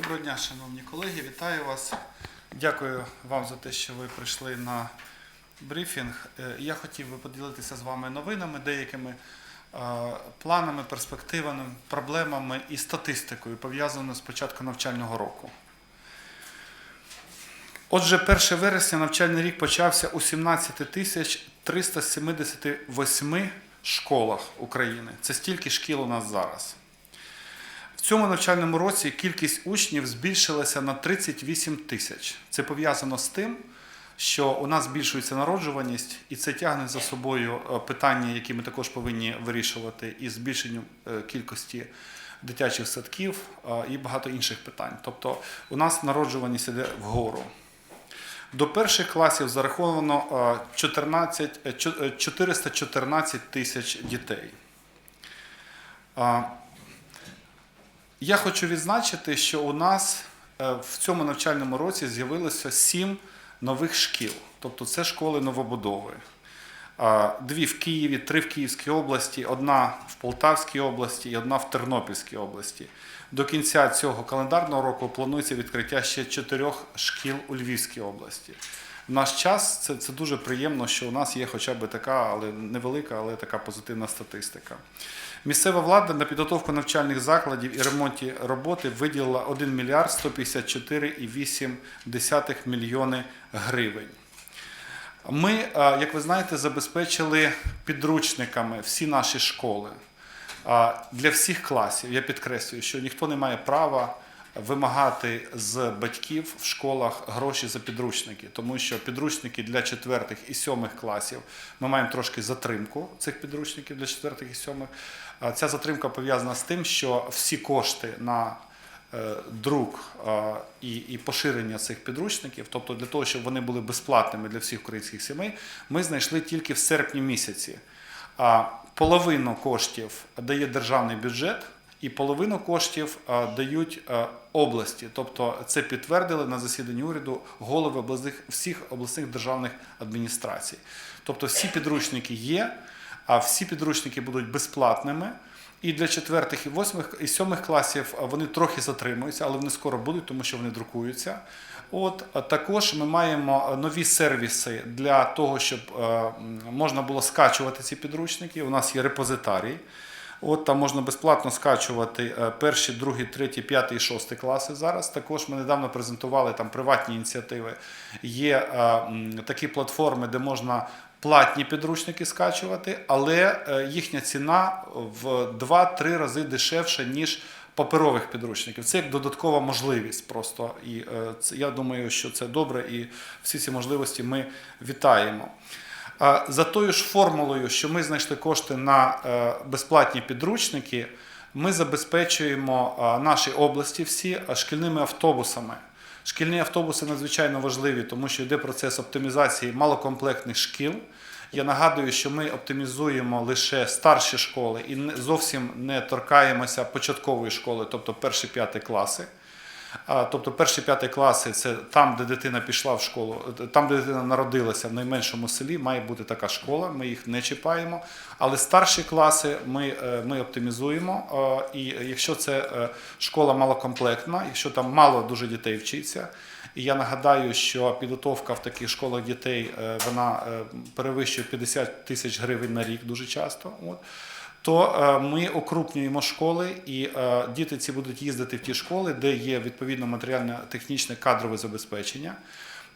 Доброго дня, шановні колеги, вітаю вас. Дякую вам за те, що ви прийшли на брифінг. Е, Я хотів би поділитися з вами новинами, деякими планами, перспективами, проблемами і статистикою, пов'язаною з початку навчального року. Отже, 1 вересня навчальний рік почався у 17 тисяч 378 школах України. Це стільки шкіл у нас зараз. Цьому навчальному році кількість учнів збільшилася на 38 тисяч. Це пов'язано з тим, що у нас збільшується народжуваність, і це тягне за собою е, питання, які ми також повинні вирішувати, із збільшенням е, кількості дитячих садків е, і багато інших питань. Тобто у нас народжуваність іде вгору. До перших класів зараховано е, 14, е, чо- е, 414 тисяч дітей. Я хочу відзначити, що у нас е, в цьому навчальному році з'явилося сім нових шкіл, тобто це школи новобудови. Дві в Києві, три в Київській області, одна в Полтавській області і одна в Тернопільській області. До кінця цього календарного року планується відкриття ще чотирьох шкіл у Львівській області. В наш час це, це дуже приємно, що у нас є хоча б така, але невелика, але така позитивна статистика. Місцева влада на підготовку навчальних закладів і ремонті роботи виділила 1 мільярд 154,8 мільйони гривень. Ми, е, як ви знаєте, забезпечили підручниками всі наші школи для всіх класів. Я підкреслюю, що ніхто не має права вимагати з батьків в школах гроші за підручники, тому що підручники для четвертих і сьомих класів ми маємо трошки затримку цих підручників для четвертих і сьомих. А Ця затримка пов'язана з тим, що всі кошти на е, друк е, і, поширення цих підручників, тобто для того, щоб вони були безплатними для всіх українських сімей, ми знайшли тільки в серпні місяці. Половину коштів дає державний бюджет, і половину коштів е, дають е, області. Тобто це підтвердили на засіданні уряду голови всіх обласних державних адміністрацій. Тобто всі підручники є, а всі підручники будуть безплатними. І для четвертих, і восьмих, і сьомих класів вони трохи затримуються, але вони скоро будуть, тому що вони друкуються. От також ми маємо нові сервіси для того, щоб е, можна було скачувати ці підручники. У нас є репозитарій. От там можна безплатно скачувати е, перші, другі, треті, п'ятий шостий класи зараз. Також ми недавно презентували там приватні ініціативи. Є е, м, такі платформи, де можна платні підручники скачувати, але е, їхня ціна в 2-3 рази дешевша, ніж паперових підручників. Це як додаткова можливість просто. І е, я думаю, що це добре, і всі ці можливості ми вітаємо. За тою ж формулою, що ми знайшли кошти на е, безплатні підручники, ми забезпечуємо е, наші області всі е, шкільними автобусами. Шкільні автобуси надзвичайно важливі, тому що йде процес оптимізації малокомплектних шкіл. Я нагадую, що ми оптимізуємо лише старші школи і зовсім не торкаємося початкової школи, тобто перші п'яті класи. Тобто перші п'яті класи це там, де дитина пішла в школу, там, де дитина народилася в найменшому селі, має бути така школа. Ми їх не чіпаємо. Але старші класи ми, е, ми оптимізуємо. е, І якщо це е, школа малокомплектна, якщо там мало дуже дітей вчиться. І я нагадаю, що підготовка в таких школах дітей е, вона е, перевищує 50 тисяч гривень на рік дуже часто. От то е, ми окрупнюємо школи, і е, діти ці будуть їздити в ті школи, де є відповідно матеріально-технічне кадрове забезпечення.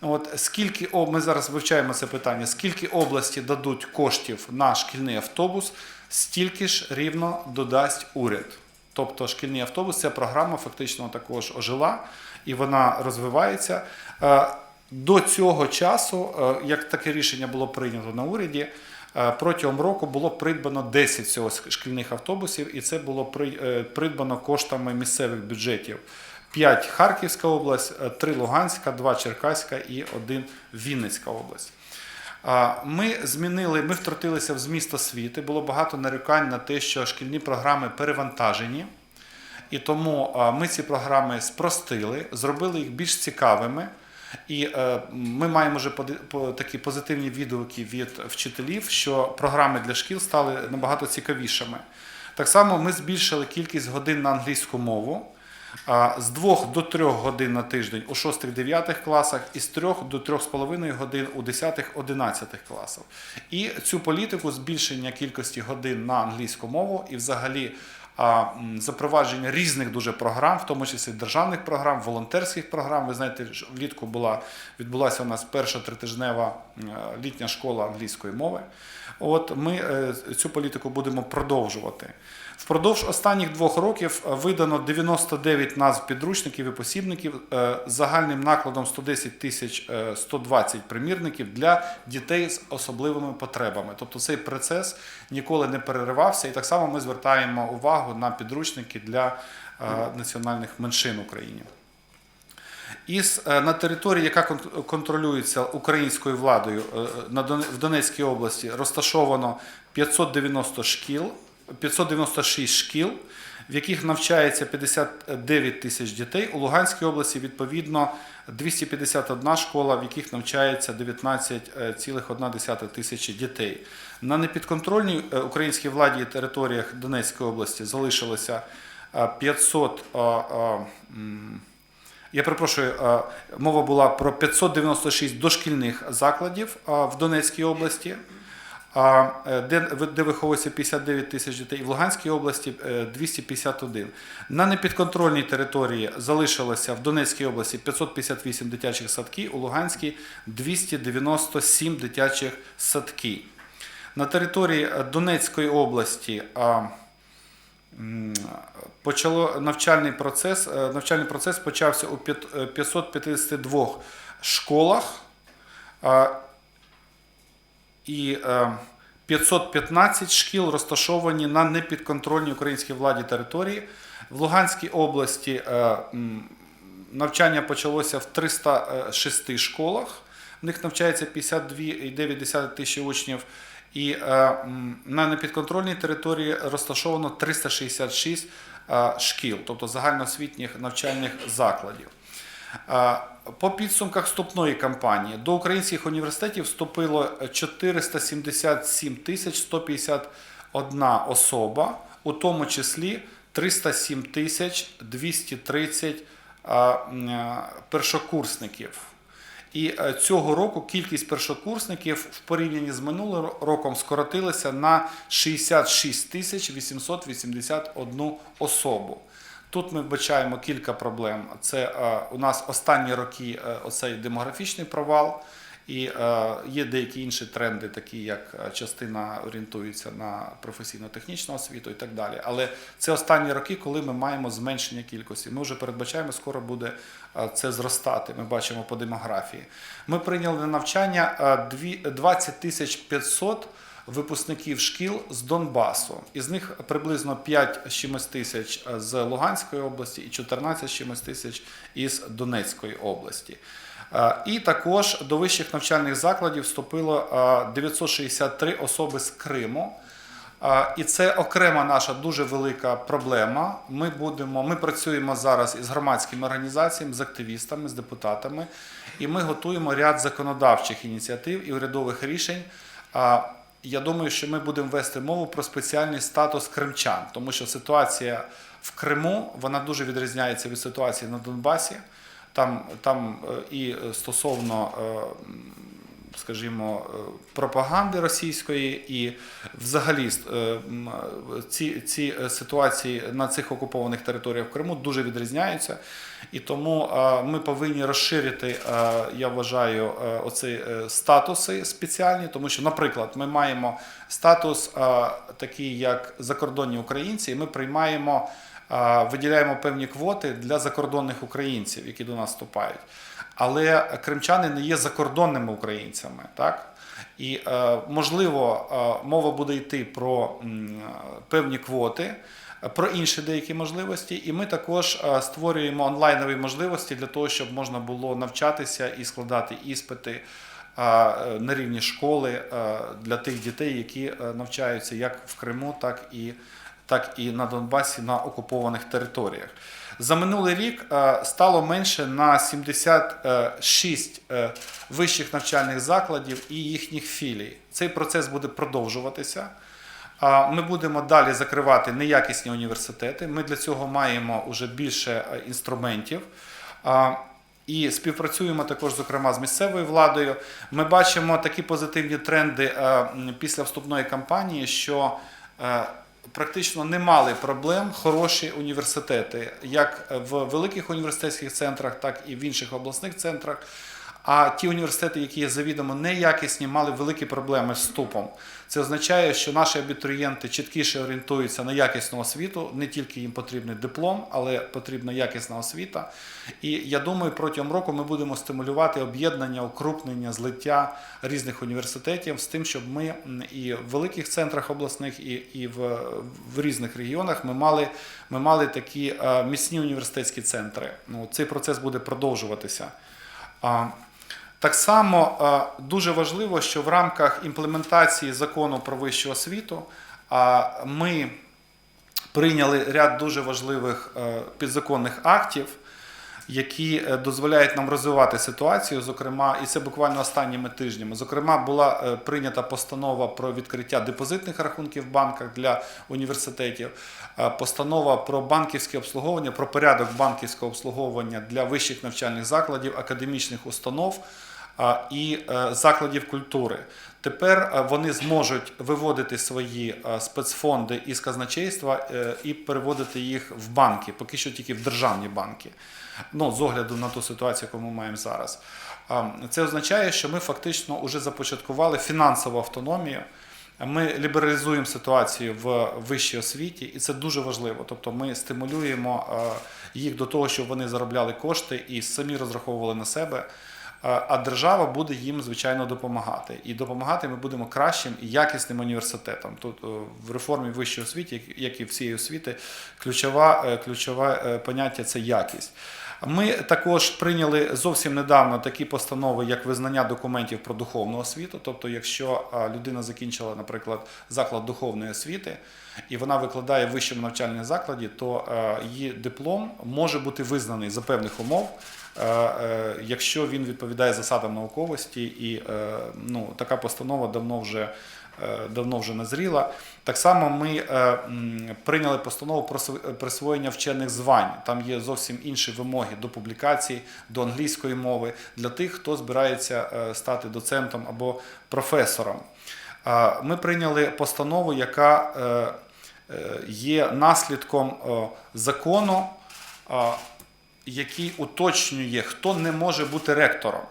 От скільки ми зараз вивчаємо це питання, скільки області дадуть коштів на шкільний автобус, стільки ж рівно додасть уряд. Тобто шкільний автобус ця програма фактично також ожила і вона розвивається. Е, До цього часу, як таке рішення було прийнято на уряді, протягом року було придбано 10 цього шкільних автобусів, і це було е, придбано коштами місцевих бюджетів. 5 Харківська область, 3 Луганська, 2 Черкаська і 1 Вінницька область. Ми змінили, ми втрутилися в зміст освіти. Було багато нарікань на те, що шкільні програми перевантажені. І тому ми ці програми спростили, зробили їх більш цікавими. І е, ми маємо вже такі позитивні відгуки від вчителів, що програми для шкіл стали набагато цікавішими. Так само ми збільшили кількість годин на англійську мову. з 2 до 3 годин на тиждень у 6-9 класах і з 3 до 3,5 годин у 10-11 класах. І цю політику збільшення кількості годин на англійську мову і взагалі запровадження різних дуже програм, в тому числі державних програм, волонтерських програм. Ви знаєте, влітку була відбулася у нас перша тритижнева літня школа англійської мови. От ми е, цю політику будемо продовжувати. Впродовж останніх двох років е, видано 99 назв підручників і посібників е, з загальним накладом 110 тисяч е, 120 примірників для дітей з особливими потребами. Тобто цей процес ніколи не переривався, і так само ми звертаємо увагу на підручники для е, національних меншин в Україні. Із е, на території, яка кон- контролюється українською владою е, на в Донецькій області, розташовано 590 шкіл, 596 шкіл, в яких навчається 59 тисяч дітей. У Луганській області відповідно 251 школа, в яких навчається 19,1 тисячі дітей. На непідконтрольній е, українській владі територіях Донецької області залишилося е, 500. е, е, я перепрошую, мова була про 596 дошкільних закладів в Донецькій області, де, де виховується 59 тисяч дітей, і в Луганській області е, 251. На непідконтрольній території залишилося в Донецькій області 558 дитячих садків, у Луганській 297 дитячих садків. На території е, Донецької області почало навчальний процес. е, Навчальний процес почався у п'ят- е, 552 школах і е, 515 шкіл розташовані на непідконтрольній українській владі території. В Луганській області е, навчання почалося в 306 школах. В них навчається 52,9 тисячі учнів. І е, на непідконтрольній території розташовано 366 е, шкіл, тобто загальноосвітніх навчальних закладів. По підсумках вступної кампанії до українських університетів вступило 477 тисяч 151 особа, у тому числі 307 тисяч 230 е, м, е, першокурсників. І е, цього року кількість першокурсників в порівнянні з минулим роком скоротилася на 66 тисяч 881 особу. Тут ми вбачаємо кілька проблем. Це е, у нас останні роки е, оцей демографічний провал, і е, є деякі інші тренди, такі як частина орієнтується на професійно-технічну освіту і так далі. Але це останні роки, коли ми маємо зменшення кількості. Ми вже передбачаємо, скоро буде це зростати. Ми бачимо по демографії. Ми прийняли на навчання е, 20 500 випускників шкіл з Донбасу. Із них приблизно 5 з чимось тисяч е, з Луганської області і 14 чимось тисяч із Донецької області. Е, І також до вищих навчальних закладів вступило е, 963 особи з Криму. І це окрема наша дуже велика проблема. Ми будемо, ми працюємо зараз із громадськими організаціями, з активістами, з депутатами, і ми готуємо ряд законодавчих ініціатив і урядових рішень. Я думаю, що ми будемо вести мову про спеціальний статус кримчан, тому що ситуація в Криму вона дуже відрізняється від ситуації на Донбасі. Там, там е, і стосовно е, скажімо, е, пропаганди російської, і взагалі е, ці, ці е, ситуації на цих окупованих територіях в Криму дуже відрізняються. І тому ми повинні розширити, я вважаю, оці статуси спеціальні, тому що, наприклад, ми маємо статус такий, як закордонні українці, і ми приймаємо. Виділяємо певні квоти для закордонних українців, які до нас вступають. Але кримчани не є закордонними українцями, так? І е, можливо, е, мова буде йти про певні квоти, е, про інші деякі можливості, і ми також е, створюємо онлайнові можливості для того, щоб можна було навчатися і складати іспити е, на рівні школи е, для тих дітей, які е, навчаються як в Криму, так і, так і на Донбасі на окупованих територіях. За минулий рік е, стало менше на 76 е, вищих навчальних закладів і їхніх філій. Цей процес буде продовжуватися. Ми будемо далі закривати неякісні університети. Ми для цього маємо вже більше е, інструментів. І співпрацюємо також, зокрема, з місцевою владою. Ми бачимо такі позитивні тренди після вступної кампанії, що практично не мали проблем хороші університети, як в великих університетських центрах, так і в інших обласних центрах. А ті університети, які є завідомо неякісні, мали великі проблеми з вступом. Це означає, що наші абітурієнти чіткіше орієнтуються на якісну освіту. Не тільки їм потрібний диплом, але потрібна якісна освіта. І я думаю, протягом року ми будемо стимулювати об'єднання, укрупнення, злиття різних університетів з тим, щоб ми і в великих центрах обласних, і, і в, в різних регіонах ми мали, ми мали такі е, міцні університетські центри. Ну, цей процес буде продовжуватися. Так само е, дуже важливо, що в рамках імплементації закону про вищу освіту ми прийняли ряд дуже важливих е, підзаконних актів, які е, дозволяють нам розвивати ситуацію. Зокрема, і це буквально останніми тижнями. Зокрема, була е, прийнята постанова про відкриття депозитних рахунків в банках для університетів, е, постанова про банківське обслуговування, про порядок банківського обслуговування для вищих навчальних закладів, академічних установ і е, закладів культури. Тепер е, вони зможуть виводити свої е, спецфонди із казначейства і переводити їх в банки, поки що тільки в державні банки. Ну, з огляду на ту ситуацію, яку ми маємо зараз. Це означає, що ми фактично вже започаткували фінансову автономію. Ми лібералізуємо ситуацію в вищій освіті, і це дуже важливо. Тобто ми стимулюємо їх до того, щоб вони заробляли кошти і самі розраховували на себе. Е, А держава буде їм звичайно допомагати. І допомагати ми будемо кращим і якісним університетом. Тут е, в реформі вищої освіти, як- і всієї освіти, ключове, е, ключове поняття це якість. Ми також прийняли зовсім недавно такі постанови, як визнання документів про духовну освіту. Тобто, якщо людина закінчила, наприклад, заклад духовної освіти, і вона викладає в вищому навчальному закладі, то е, її диплом може бути визнаний за певних умов, е, е, якщо він відповідає засадам науковості, і ну, така постанова давно вже. Давно вже назріла. Так само ми прийняли постанову про св- присвоєння вчених звань. Там є зовсім інші вимоги до публікацій, до англійської мови для тих, хто збирається стати доцентом або професором. Ми прийняли постанову, яка є наслідком е, закону, який уточнює, хто не може бути ректором.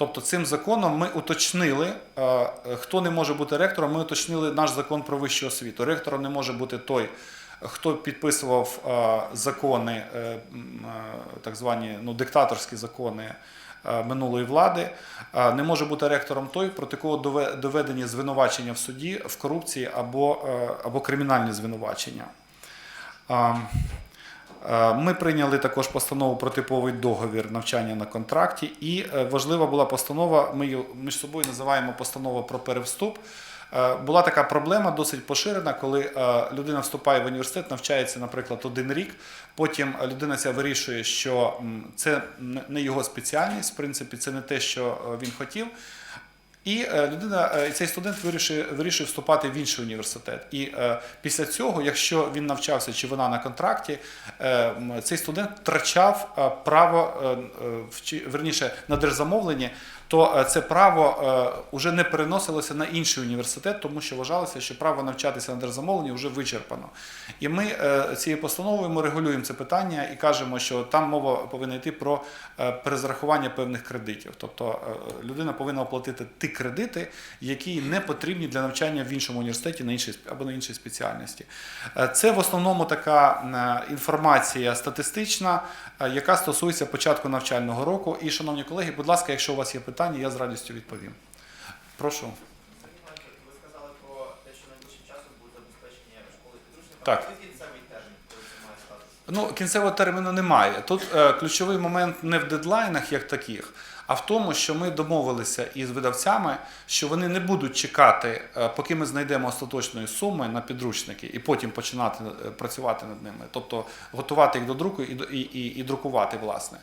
Тобто цим законом ми уточнили, е, е, хто не може бути ректором, ми уточнили наш закон про вищу освіту. Ректором не може бути той, хто підписував е, закони, е, е, так звані ну, диктаторські закони е, минулої влади. Е, Не може бути ректором той, проти кого дове- доведені звинувачення в суді в корупції або, е, або кримінальні звинувачення. Е, Ми прийняли також постанову про типовий договір навчання на контракті, і е, важлива була постанова. Ми її між собою називаємо постанова про перевступ. Е, Була така проблема досить поширена, коли е, людина вступає в університет, навчається, наприклад, один рік. Потім людина ця вирішує, що це не- його спеціальність, в принципі, це не те, що е, він хотів. І людина, цей студент вирішує, вирішує вступати в інший університет. І е, після цього, якщо він навчався чи вона на контракті, е, цей студент втрачав право е, вчи- верніше на держзамовленні, то е, це право вже не переносилося на інший університет, тому що вважалося, що право навчатися на держзамовленні вже вичерпано. І ми е, цією постановою ми регулюємо це питання і кажемо, що там мова повинна йти про е, перезрахування певних кредитів. Тобто е, людина повинна оплатити ті кредити, які не потрібні для навчання в іншому університеті на іншій або на іншій спеціальності. Е, Це в основному така е, інформація статистична, е, яка стосується початку навчального року. І, шановні колеги, будь ласка, якщо у вас є питання, я з радістю відповім. Прошу. Ви сказали про те, що найближчим часом буде забезпечення школи підручниками. Так. Ну, кінцевого терміну немає. Тут е, ключовий момент не в дедлайнах, як таких, а в тому, що ми домовилися із видавцями, що вони не будуть чекати, е, поки ми знайдемо остаточної суми на підручники, і потім починати е, працювати над ними, тобто готувати їх до друку і, і, і, і друкувати, власне.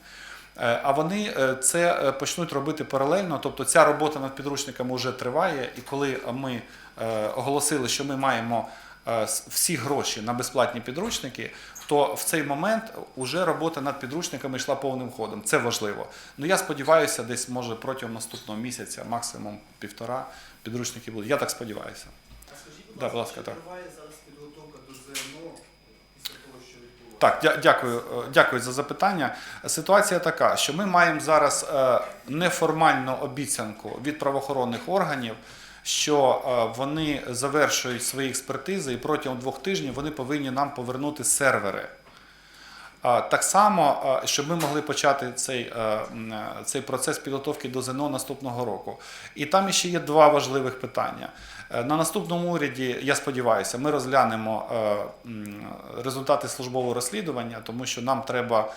Е, А вони е, це е, почнуть робити паралельно. Тобто ця робота над підручниками вже триває. І коли ми оголосили, що ми маємо всі гроші на безплатні підручники, то в цей момент вже робота над підручниками йшла повним ходом. Це важливо. Ну я сподіваюся, десь може протягом наступного місяця, максимум півтора, підручники будуть. Я так сподіваюся. А скажіть, будь Да, ласка, будь ласка, чи так. триває зараз підготовка до ЗНО після того, що відбулося? Так, дякую, е, дякую за запитання. Ситуація така, що ми маємо зараз е, неформальну обіцянку від правоохоронних органів, що е, вони завершують свої експертизи і протягом двох тижнів вони повинні нам повернути сервери. Так само, щоб ми могли почати цей, е, е, цей процес підготовки до ЗНО наступного року. І там ще є два важливих питання. Е, На наступному уряді, я сподіваюся, ми розглянемо результати службового розслідування, тому що нам треба,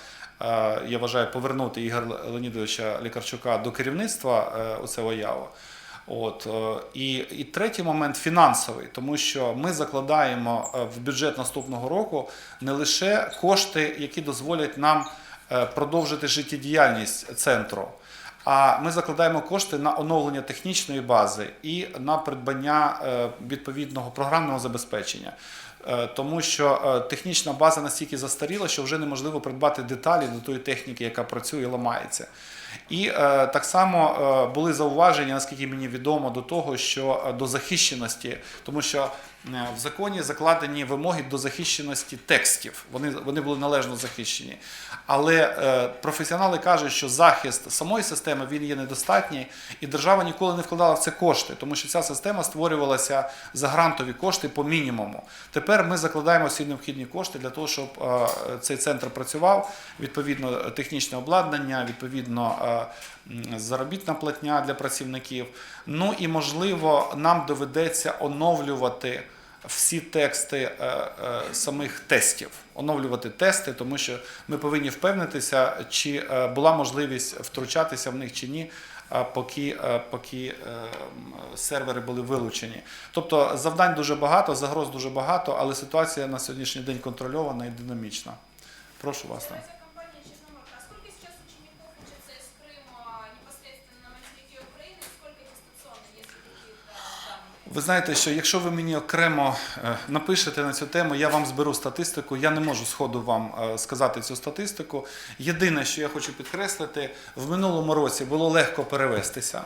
я вважаю, повернути Ігоря Леонідовича Лікарчука до керівництва е, оцього ЯВО. От е, і, і третій момент фінансовий, тому що ми закладаємо е, в бюджет наступного року не лише кошти, які дозволять нам е, продовжити життєдіяльність центру. А ми закладаємо кошти на оновлення технічної бази і на придбання відповідного програмного забезпечення. Тому що технічна база настільки застаріла, що вже неможливо придбати деталі до тої техніки, яка працює і ламається. І е, так само е, були зауваження, наскільки мені відомо, до того, що е, до захищеності, тому що е, в законі закладені вимоги до захищеності текстів. Вони, вони були належно захищені. Але е, професіонали кажуть, що захист самої системи він є недостатній, і держава ніколи не вкладала в це кошти, тому що ця система створювалася за грантові кошти по мінімуму. Тепер ми закладаємо всі необхідні кошти для того, щоб е, цей центр працював. Відповідно, технічне обладнання, відповідно, заробітна платня для працівників. Ну і можливо, нам доведеться оновлювати. Всі тексти е, е, самих тестів, оновлювати тести, тому що ми повинні впевнитися, чи е, була можливість втручатися в них чи ні, поки, е, поки е, сервери були вилучені. Тобто завдань дуже багато, загроз дуже багато, але ситуація на сьогоднішній день контрольована і динамічна. Прошу вас там. Ви знаєте, що якщо ви мені окремо е, напишете на цю тему, я вам зберу статистику. Я не можу сходу вам е, сказати цю статистику. Єдине, що я хочу підкреслити, в минулому році було легко перевестися.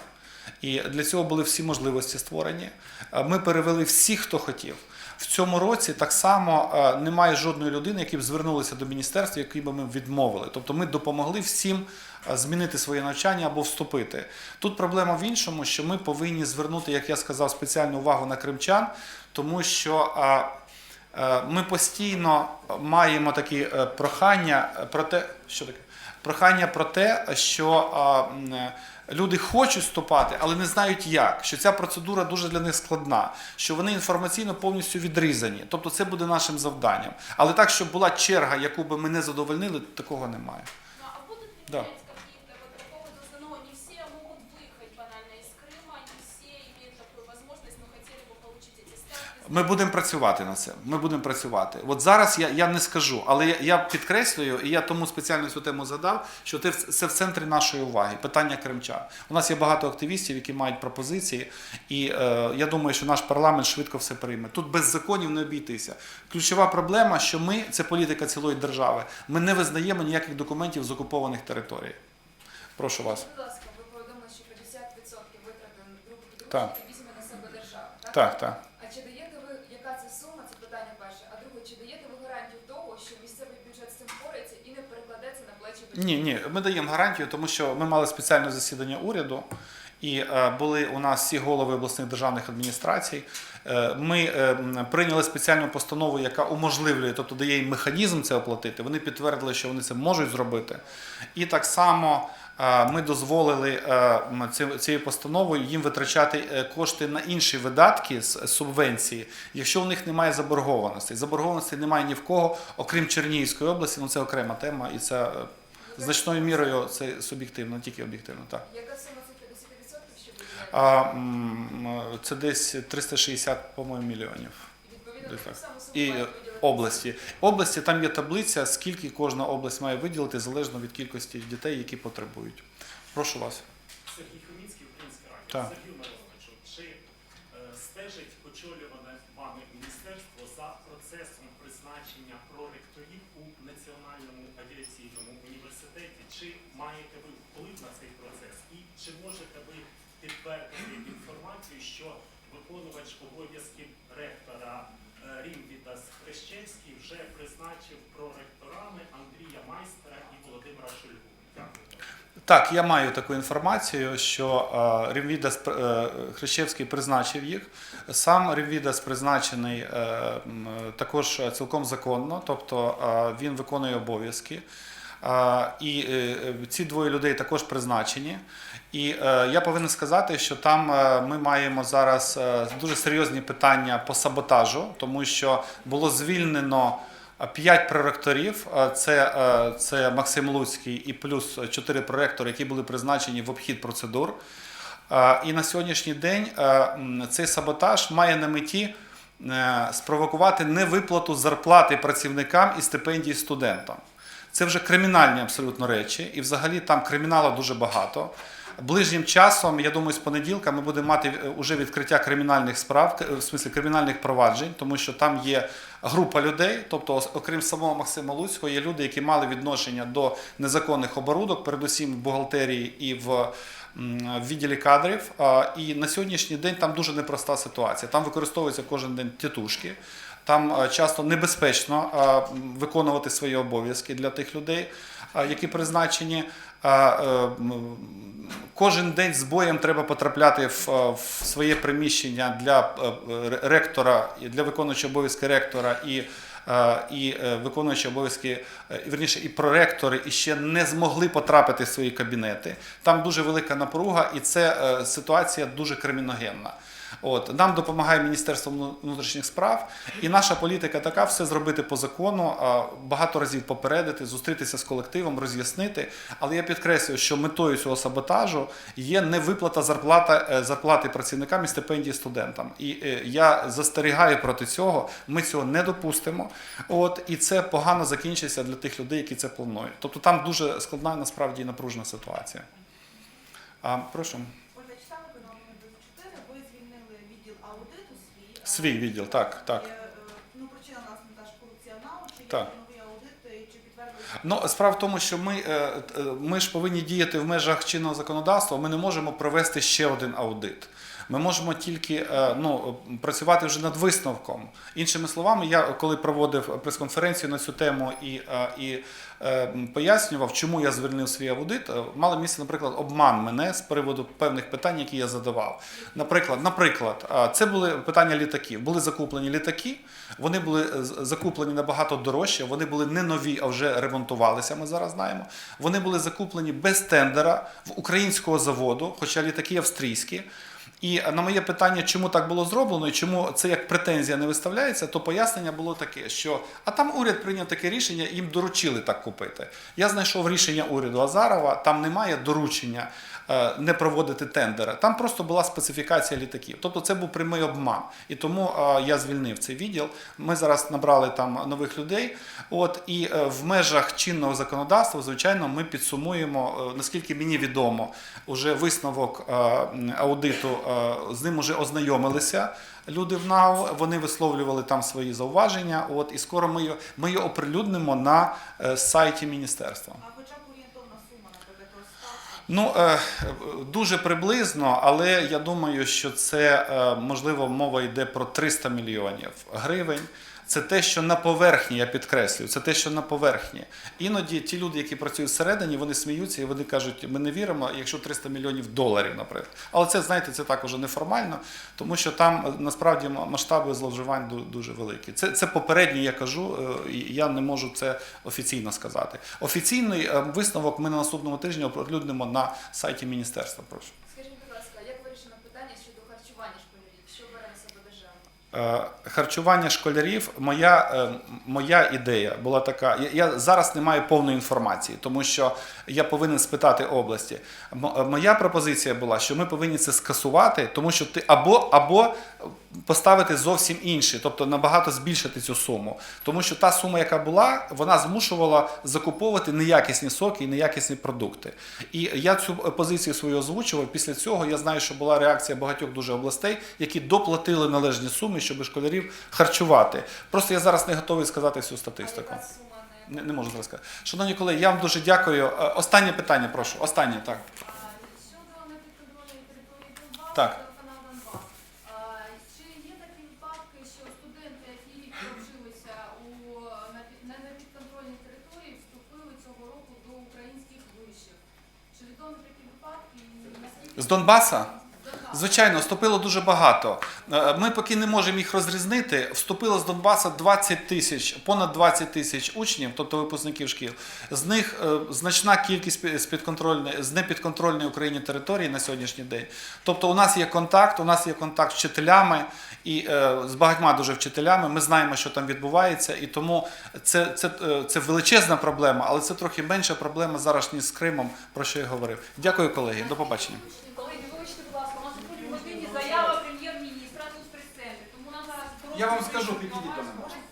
І для цього були всі можливості створені. Е, Ми перевели всіх, хто хотів. В цьому році так само е, немає жодної людини, які б звернулися до міністерства, які б ми відмовили. Тобто ми допомогли всім е, змінити своє навчання або вступити. Тут проблема в іншому, що ми повинні звернути, як я сказав, спеціальну увагу на кримчан, тому що. е, Ми постійно маємо такі прохання про те, що таке? Прохання про те, що люди хочуть вступати, але не знають як. Що ця процедура дуже для них складна, що вони інформаційно повністю відрізані. Тобто це буде нашим завданням. Але так, щоб була черга, яку би ми не задовольнили, такого немає. Ну, а Да. Ми будемо працювати на це. Ми будемо працювати. От зараз я, я не скажу, але я, я підкреслюю, і я тому спеціально цю тему задав, що це, в- це в центрі нашої уваги. Питання кримчан. У нас є багато активістів, які мають пропозиції, і е, я думаю, що наш парламент швидко все прийме. Тут без законів не обійтися. Ключова проблема, що ми це політика цілої держави. Ми не визнаємо ніяких документів з окупованих територій. Прошу вас. Будь ласка, ви повідомили, що 50% витрат Так. підручників візьме на себе держава. Так? Так, так. А чи даєте ви, яка це сума? Це питання перше. А друге, чи даєте ви гарантію того, що місцевий бюджет з цим впорається і не перекладеться на плечі батьків? Ні, ні, ми даємо гарантію, тому що ми мали спеціальне засідання уряду, і е, були у нас всі голови обласних державних адміністрацій. Е, ми е, прийняли спеціальну постанову, яка уможливлює, тобто дає їм механізм це оплатити. Вони підтвердили, що вони це можуть зробити. І так само. е, Ми дозволили е, ці- цією постановою їм витрачати е, кошти на інші видатки з субвенції, якщо у них немає заборгованості. Заборгованості немає ні в кого, окрім Чернігівської області. Ну це окрема тема, і це е, значною мірою це суб'єктивно, тільки об'єктивно. Так. Яка сума це 50%, що ви знаєте? А, м, це десь 360, по-моєму, мільйонів. І області. Області там є таблиця, скільки кожна область має виділити залежно від кількості дітей, які потребують. Прошу вас. Сергій Хоміцький, Українська радіо. Сергій Мироновичу, чи е, стежить очолюване вами міністерство за процесом призначення проректорів у Національному авіаційному університеті? Чи маєте ви вплив на цей процес? І чи можете ви підтвердити інформацію, що виконувач ректора е, Рімвітас Хрещевський вже призначив проректорами Андрія Майстера і Володимира Шульгу? Так, я маю таку інформацію, що е, Ріввідас е, Хрещевський призначив їх. Сам Ріввідас призначений також цілком законно, тобто він виконує обов'язки. Е, І е, ці двоє людей також призначені. І е, я повинен сказати, що там е, ми маємо зараз е, дуже серйозні питання по саботажу, тому що було звільнено. П'ять проректорів е, це, е, це Максим Луцький і плюс чотири проректори, які були призначені в обхід процедур. Е, І на сьогоднішній день е, цей саботаж має на меті е, спровокувати невиплату зарплати працівникам і стипендій студентам. Це вже кримінальні абсолютно речі, і взагалі там криміналу дуже багато. Ближнім часом, я думаю, з понеділка ми будемо мати е, уже відкриття кримінальних справ, в смислі кримінальних проваджень, тому що там є група людей, тобто, окрім самого Максима Луцького, є люди, які мали відношення до незаконних оборудок, передусім в бухгалтерії і в в відділі кадрів. І на сьогоднішній день там дуже непроста ситуація. Там використовуються кожен день тітушки. Там е, часто небезпечно е, виконувати свої обов'язки для тих людей, е, які призначені. Кожен день з боєм треба потрапляти в, своє приміщення для ректора, для виконуючого обов'язки ректора і, і виконуючі обов'язки, е, вірніше, і проректори і ще не змогли потрапити в свої кабінети. Там дуже велика напруга, і це ситуація дуже криміногенна. От нам допомагає Міністерство внутрішніх справ, і наша політика така: все зробити по закону, багато разів попередити, зустрітися з колективом, роз'яснити. Але я підкреслюю, що метою цього саботажу є невиплата зарплата, е, зарплати працівникам і стипендії студентам. І е, я застерігаю проти цього. Ми цього не допустимо. От і це погано закінчиться для тих людей, які це планують. Тобто там дуже складна насправді і напружена ситуація. Прошу. Свій. е, відділ, так, так. е, Ну, причина нас не теж корупція НАУ, чи є Так. новий аудит, і чи підтвердили? Ну, справа в тому, що ми, е, е, ми ж повинні діяти в межах чинного законодавства. Ми не можемо провести ще один аудит. Ми можемо тільки е, ну, працювати вже над висновком. Іншими словами, я коли проводив прес-конференцію на цю тему і, е, і е, пояснював, чому я звільнив свій аудит, мало місце, наприклад, обман мене з приводу певних питань, які я задавав. Наприклад, наприклад, це були питання літаків. Були закуплені літаки, вони були закуплені набагато дорожче, вони були не нові, а вже ремонтувалися. Ми зараз знаємо. Вони були закуплені без тендера в українського заводу, хоча літаки австрійські. І на моє питання, чому так було зроблено і чому це як претензія не виставляється, то пояснення було таке, що а там уряд прийняв таке рішення, їм доручили так купити. Я знайшов рішення уряду Азарова, там немає доручення не проводити тендери. Там просто була специфікація літаків. Тобто це був прямий обман. І тому е, я звільнив цей відділ. Ми зараз набрали там нових людей. От і е, в межах чинного законодавства, звичайно, ми підсумуємо, е, наскільки мені відомо, уже висновок е, аудиту е, з ним вже ознайомилися. Люди в НАУ вони висловлювали там свої зауваження. От і скоро ми його, ми його оприлюднимо на е, сайті міністерства. А хоча б орієнтовна сума, наприклад, розставка? Ну е, дуже приблизно, але я думаю, що це е, можливо мова йде про 300 мільйонів гривень. Це те, що на поверхні, я підкреслюю, це те, що на поверхні. Іноді ті люди, які працюють всередині, вони сміються і вони кажуть, ми не віримо, якщо 300 мільйонів доларів, наприклад. Але це, знаєте, це також неформально, тому що там е, насправді масштаби зловживань дуже великі. Це, це попереднє, я кажу, е, я не можу це офіційно сказати. Офіційний е, висновок ми на наступному тижні оприлюднимо на сайті міністерства. Прошу. Скажіть, будь ласка, як вирішено питання щодо харчування школярів? Що бере на себе держава? Е, Харчування школярів, моя, е, моя ідея була така. Я зараз не маю повної інформації, тому що я повинен спитати області. Е, Моя пропозиція була, що ми повинні це скасувати, тому що ти або, або поставити зовсім інші, тобто набагато збільшити цю суму. Тому що та сума, яка була, вона змушувала закуповувати неякісні соки і неякісні продукти. І я цю позицію свою озвучував. Після цього я знаю, що була реакція багатьох дуже областей, які доплатили належні суми, щоб школярів харчувати. Просто я зараз не готовий сказати всю статистику. Не... Не, можу зараз сказати. Шановні колеги, я вам дуже дякую. Е, Останнє питання, прошу. Останнє, так. Щодо непідконтрольної території Донбасу Так. та канал Донбас, а, чи є такі випадки, що студенти, які вчилися у на під- на непідконтрольній території, вступили цього року до українських вишів? Чи відомі такі випадки? І наскільки З Донбаса? Звичайно, вступило дуже багато. Е, Ми поки не можемо їх розрізнити. Вступило з Донбаса 20 тисяч, понад 20 тисяч учнів, тобто випускників шкіл. З них е, значна кількість з підконтрольної з непідконтрольної Україні території на сьогоднішній день. Тобто, у нас є контакт, у нас є контакт з вчителями і е, з багатьма дуже вчителями. Ми знаємо, що там відбувається, і тому це, це, це величезна проблема, але це трохи менша проблема зараз ніж з Кримом, про що я говорив. Дякую, колеги. До побачення. Колеги, вибачте, будь ласка, у нас у другій годині заява прем'єр-міністра тут в прес-центрі. Тому нам зараз просто Я вам скажу, підійдіть до мене.